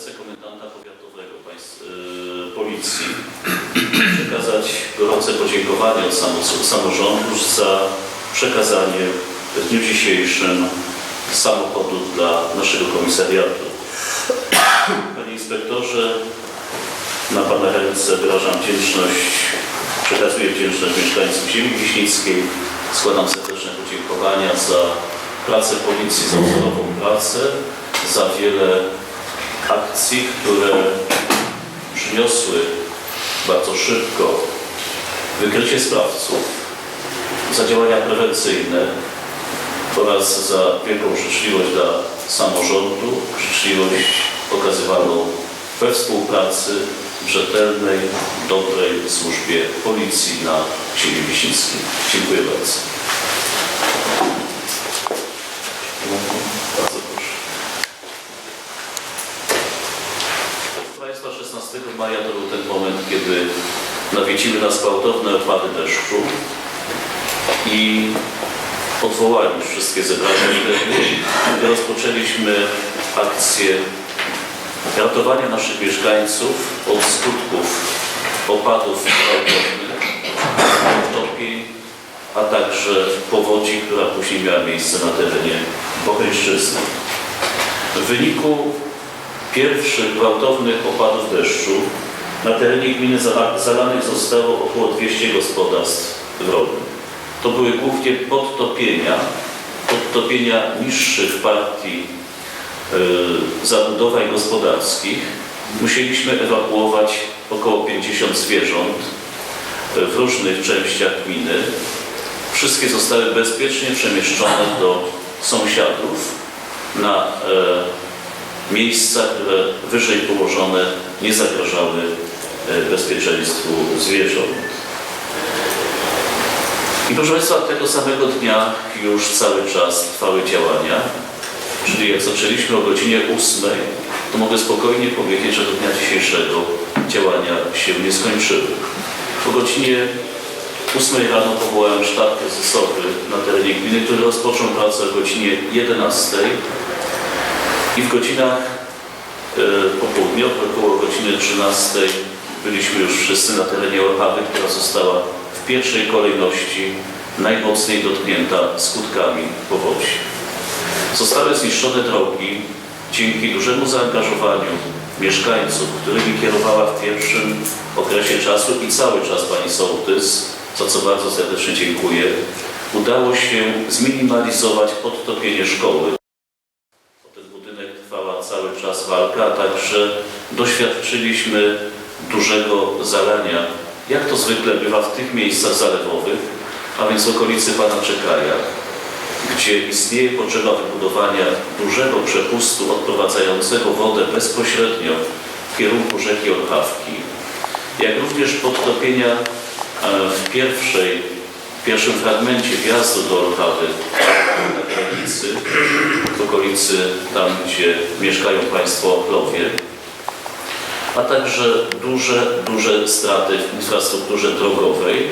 adresem komendanta powiatowego państw, yy, policji przekazać gorące podziękowanie od samo- samorządu za przekazanie w dniu dzisiejszym samochodu dla naszego komisariatu. Panie inspektorze, na Pana ręce wyrażam wdzięczność, przekazuję wdzięczność mieszkańcom Ziemi Wiśnickiej. Składam serdeczne podziękowania za pracę policji, za wzorową pracę, za wiele akcji, które przyniosły bardzo szybko wykrycie sprawców, za działania prewencyjne oraz za wielką życzliwość dla samorządu, życzliwość okazywaną we współpracy w rzetelnej, dobrej służbie policji na ziemi Wiśnickiej. Dziękuję. Bardzo 15 maja to był ten moment, kiedy nawiedziły nas gwałtowne opady deszczu i odwołaliśmy wszystkie zebrania wtedy. Rozpoczęliśmy akcję ratowania naszych mieszkańców od skutków opadów gwałtownych, topi, a także powodzi, która później miała miejsce na terenie Bochęszczyzny. W wyniku pierwszych gwałtownych opadów deszczu na terenie gminy zala- zalanych zostało około 200 gospodarstw rolnych. To były głównie podtopienia, podtopienia niższych partii y, zabudowań gospodarskich. Musieliśmy ewakuować około 50 zwierząt y, w różnych częściach gminy. Wszystkie zostały bezpiecznie przemieszczone do sąsiadów na e, miejsca, które wyżej położone nie zagrażały e, bezpieczeństwu zwierząt. I proszę Państwa, tego samego dnia już cały czas trwały działania, czyli jak zaczęliśmy o godzinie 8, to mogę spokojnie powiedzieć, że do dnia dzisiejszego działania się nie skończyły. O godzinie 8 rano powołałem sztab kryzysowy na terenie gminy, który rozpoczął pracę o godzinie 11 i w godzinach e, popołudniowych, około godziny 13 byliśmy już wszyscy na terenie Orchawy, która została w pierwszej kolejności najmocniej dotknięta skutkami powodzi. Zostały zniszczone drogi dzięki dużemu zaangażowaniu mieszkańców, którymi kierowała w pierwszym okresie czasu i cały czas pani sołtys, za co bardzo serdecznie dziękuję. Udało się zminimalizować podtopienie szkoły. O ten budynek trwała cały czas walka, a także doświadczyliśmy dużego zalania, jak to zwykle bywa w tych miejscach zalewowych, a więc okolicy Pana Czekaja, gdzie istnieje potrzeba wybudowania dużego przepustu odprowadzającego wodę bezpośrednio w kierunku rzeki Orchawki, jak również podtopienia e, w pierwszej, w pierwszym fragmencie wjazdu do Orchawy na w okolicy tam, gdzie mieszkają Państwo Ochlowie, a także duże, duże straty w infrastrukturze drogowej.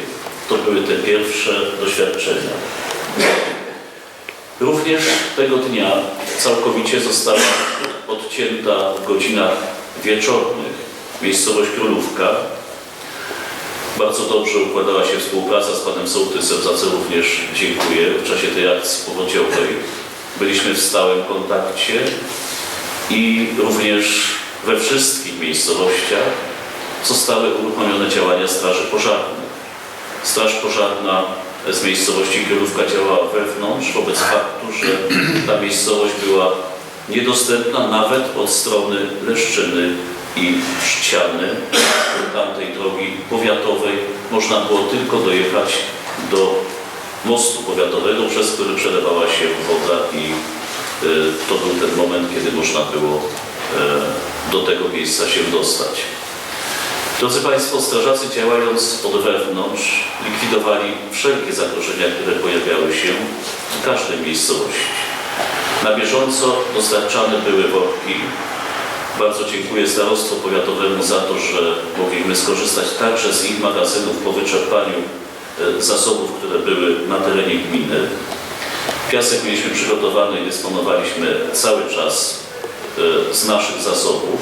To były te pierwsze doświadczenia. Również tego dnia całkowicie została odcięta w godzinach wieczornych miejscowość Królówka. Bardzo dobrze układała się współpraca z panem sołtysem, za co również dziękuję w czasie tej akcji powodziowej. Byliśmy w stałym kontakcie i również we wszystkich miejscowościach zostały uruchomione działania Straży Pożarnych. Straż Pożarna z miejscowości Królówka działała wewnątrz, wobec faktu, że ta miejscowość była niedostępna nawet od strony Leszczyny i Trzciany. Tamtej drogi powiatowej można było tylko dojechać do mostu powiatowego, przez który przelewała się woda i y, to był ten moment, kiedy można było y, do tego miejsca się dostać. Drodzy Państwo, strażacy działając od wewnątrz likwidowali wszelkie zagrożenia, które pojawiały się w każdej miejscowości. Na bieżąco dostarczane były worki. Bardzo dziękuję starostwu powiatowemu za to, że mogliśmy skorzystać także z ich magazynów po wyczerpaniu e, zasobów, które były na terenie gminy. Piasek mieliśmy przygotowany i dysponowaliśmy cały czas e, z naszych zasobów.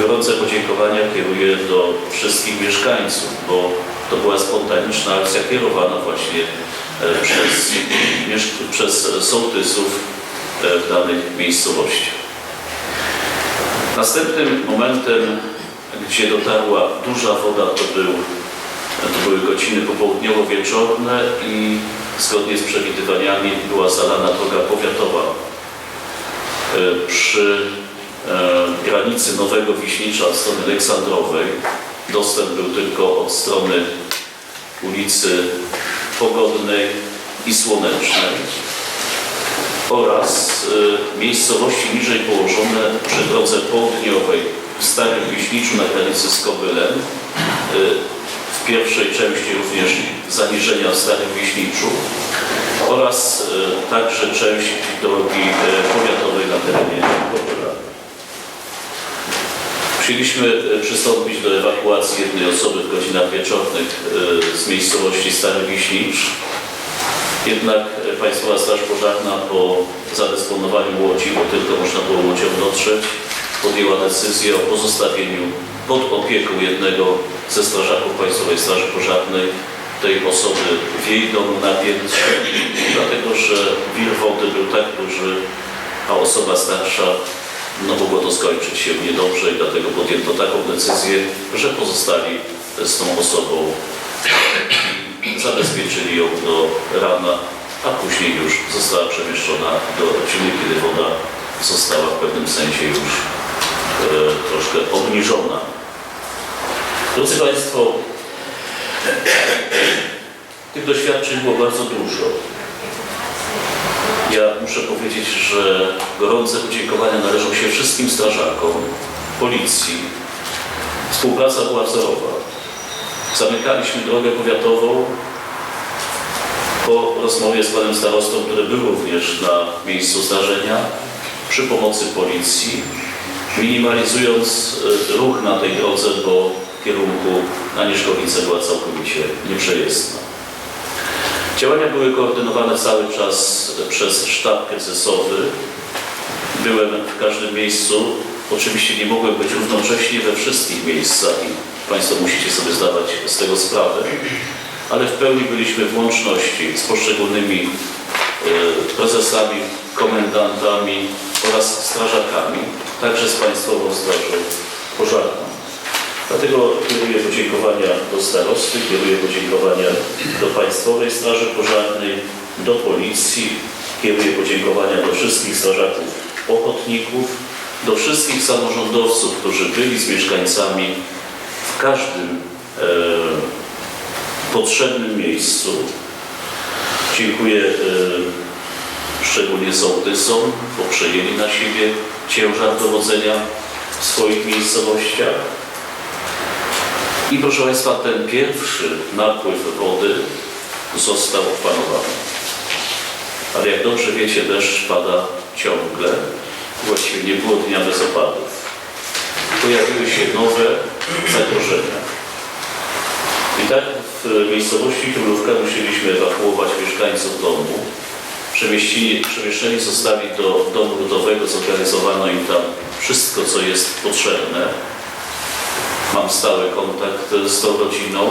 Gorące podziękowania kieruję do wszystkich mieszkańców, bo to była spontaniczna akcja kierowana właśnie e, przez, przez sołtysów w danych miejscowościach. Następnym momentem, gdzie dotarła duża woda, to, był, to były godziny popołudniowo-wieczorne i zgodnie z przewidywaniami była zalana droga powiatowa e, przy e, granicy Nowego Wiśnicza od strony Aleksandrowej. Dostęp był tylko od strony ulicy Pogodnej i Słonecznej oraz y, miejscowości niżej położone przy drodze południowej w Starym Wiśniczu na granicy z Kobylem. Y, w pierwszej części również zaniżenia w Starym Wiśniczu oraz y, także część drogi powiatowej na terenie Kobyla. Musieliśmy przystąpić do ewakuacji jednej osoby w godzinach wieczornych z miejscowości Stary Wiśnicz. Jednak e, Państwowa Straż Pożarna po zadysponowaniu łodzi, bo tylko można było łodzią dotrzeć, podjęła decyzję o pozostawieniu pod opieką jednego ze strażaków Państwowej Straży Pożarnej tej osoby w jej domu na piętrze, dlatego że wir wody był tak duży, a osoba starsza, no mogło to skończyć się niedobrze i dlatego podjęto taką decyzję, że pozostali z tą osobą zabezpieczyli ją do rana, a później już została przemieszczona do rodziny, kiedy woda została w pewnym sensie już e, troszkę obniżona. Drodzy Państwo, tych doświadczeń było bardzo dużo. Ja muszę powiedzieć, że gorące podziękowania należą się wszystkim strażakom, policji. Współpraca była wzorowa. Zamykaliśmy drogę powiatową po rozmowie z panem starostą, który był również na miejscu zdarzenia, przy pomocy policji, minimalizując e, ruch na tej drodze, bo kierunku na Nieżkowice była całkowicie nieprzejezdna. Działania były koordynowane cały czas przez sztab kryzysowy. Byłem w każdym miejscu. Oczywiście nie mogłem być równocześnie we wszystkich miejscach Państwo musicie sobie zdawać z tego sprawę, ale w pełni byliśmy w łączności z poszczególnymi e, prezesami, komendantami oraz strażakami, także z Państwową Strażą Pożarną. Dlatego kieruję podziękowania do starosty, kieruję podziękowania do Państwowej Straży Pożarnej, do Policji, kieruję podziękowania do wszystkich strażaków ochotników, do wszystkich samorządowców, którzy byli z mieszkańcami w każdym e, potrzebnym miejscu. Dziękuję e, szczególnie sołtysom, bo przejęli na siebie ciężar dowodzenia w swoich miejscowościach. I proszę Państwa, ten pierwszy napływ wody został opanowany. Ale jak dobrze wiecie, deszcz pada ciągle. Właściwie nie było dnia bez opadów. Pojawiły się nowe zagrożenia. I tak w miejscowości Królówka musieliśmy ewakuować mieszkańców domu. Przemieszczeni zostali do domu ludowego, zorganizowano im tam wszystko, co jest potrzebne. Mam stały kontakt z tą rodziną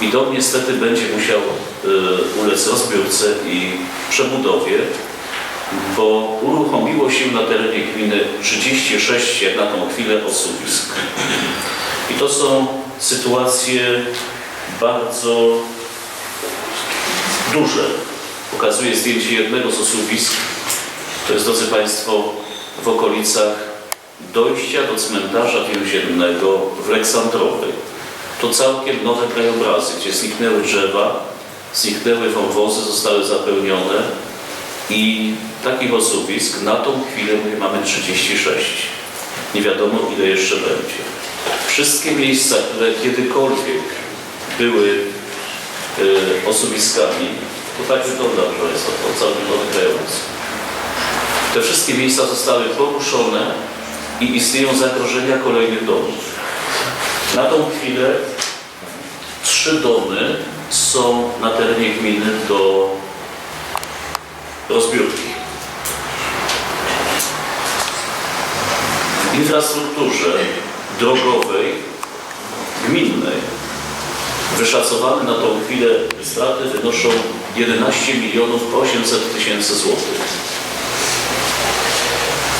i dom niestety będzie musiał y, ulec rozbiórce i przebudowie, bo uruchomiło się na terenie gminy 36 jak na tą chwilę osuwisk. I to są sytuacje bardzo duże. Pokazuję zdjęcie jednego z osuwisk. To jest, drodzy Państwo, w okolicach dojścia do cmentarza więziennego w Leksandrowej. To całkiem nowe krajobrazy, gdzie zniknęły drzewa, zniknęły wąwozy, zostały zapełnione i takich osuwisk na tą chwilę mamy 36. Nie wiadomo ile jeszcze będzie. Wszystkie miejsca, które kiedykolwiek były y, osuwiskami, to tak wygląda, proszę Państwa, to całkiem krajobraz. Te wszystkie miejsca zostały poruszone i istnieją zagrożenia kolejnych domów. Na tą chwilę trzy domy są na terenie gminy do rozbiórki. W infrastrukturze drogowej gminnej. Wyszacowane na tą chwilę straty wynoszą 11 milionów 800 tysięcy złotych.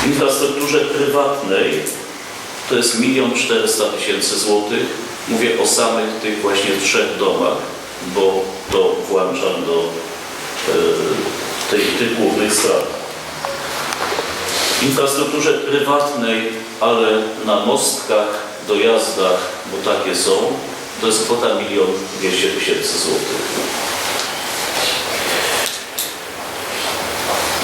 W infrastrukturze prywatnej to jest 1 400 tysięcy złotych. Mówię o samych tych właśnie trzech domach, bo to włączam do e, tej, tych głównych strat. Infrastrukturze prywatnej, ale na mostkach, dojazdach, bo takie są, to jest kwota 1 200 tysięcy złotych.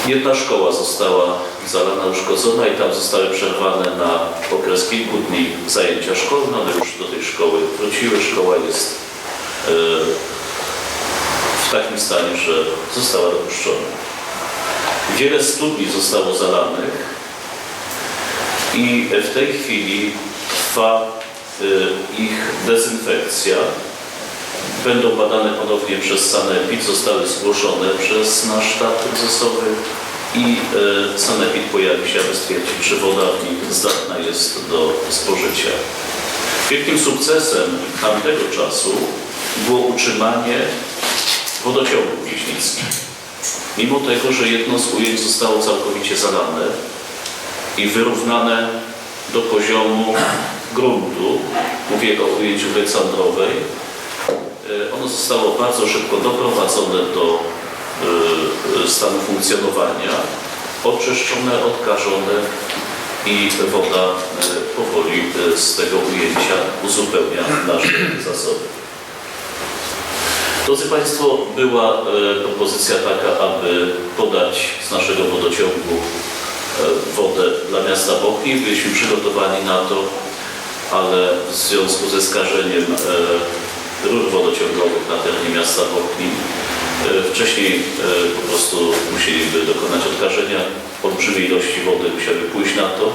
Jedna szkoła została zalana, uszkodzona i tam zostały przerwane na okres kilku dni zajęcia szkolne. One już do tej szkoły wróciły. Szkoła jest e, w takim stanie, że została dopuszczona. Wiele studni zostało zalanych i w tej chwili trwa e, ich dezynfekcja. Będą badane ponownie przez Sanepid, zostały zgłoszone przez nasz sztab kryzysowy i e, Sanepid pojawi się, aby stwierdzić, czy woda w nich zdatna jest do spożycia. Wielkim sukcesem tamtego czasu było utrzymanie wodociągu Wiśnicki. Mimo tego, że jedno z ujęć zostało całkowicie zalane i wyrównane do poziomu gruntu, mówię o ujęciu Aleksandrowej, E, Ono zostało bardzo szybko doprowadzone do e, stanu funkcjonowania, oczyszczone, odkażone i woda e, powoli e, z tego ujęcia uzupełnia nasze zasoby. Drodzy Państwo, była e, propozycja taka, aby podać z naszego wodociągu e, wodę dla miasta Bochni. Byliśmy przygotowani na to, ale w związku ze skażeniem e, rur wodociągowych na terenie miasta Bochni e, wcześniej e, po prostu musieliby dokonać odkażenia. Olbrzymie ilości wody musiały pójść na to.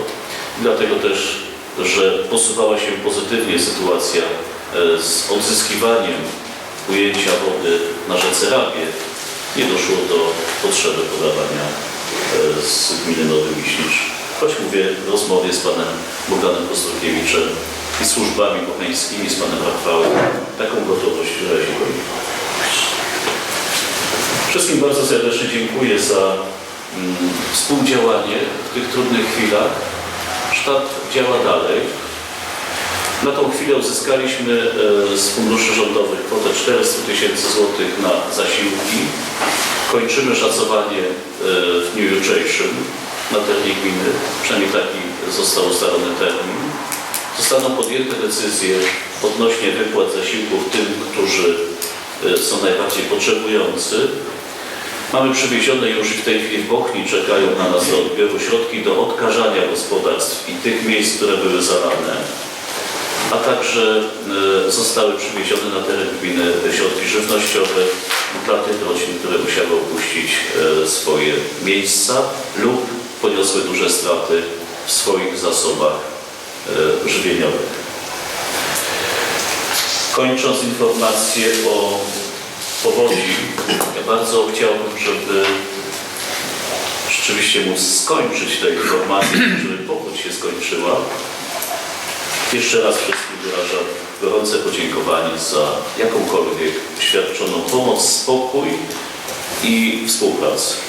Dlatego też, że posuwała się pozytywnie sytuacja e, z odzyskiwaniem ujęcia wody na rzece Rabie, nie doszło do potrzeby podawania e, z gminy Nowy Wiśnicz. Choć mówię w rozmowie z panem Bogdanem Kostrukiewiczem i służbami bocheńskimi, z panem Rafałem, taką gotowość wyrazili. Wszystkim bardzo serdecznie dziękuję za mm, współdziałanie w tych trudnych chwilach. Sztab działa dalej. Na tą chwilę uzyskaliśmy e, z funduszy rządowych kwotę 400 tysięcy złotych na zasiłki. Kończymy szacowanie e, w dniu jutrzejszym na terenie gminy, przynajmniej taki został ustalony termin. Zostaną podjęte decyzje odnośnie wypłat zasiłków tym, którzy e, są najbardziej potrzebujący. Mamy przywiezione już w tej chwili w Bochni czekają na nas do odbioru środki do odkażania gospodarstw i tych miejsc, które były zalane a także e, zostały przywiezione na teren gminy środki żywnościowe dla tych rodzin, które musiały opuścić e, swoje miejsca lub poniosły duże straty w swoich zasobach e, żywieniowych. Kończąc informację o powodzi, ja bardzo chciałbym, żeby rzeczywiście móc skończyć tę informację, żeby powódź się skończyła. Jeszcze raz wszystkim wyrażam gorące podziękowanie za jakąkolwiek świadczoną pomoc, spokój i współpracę.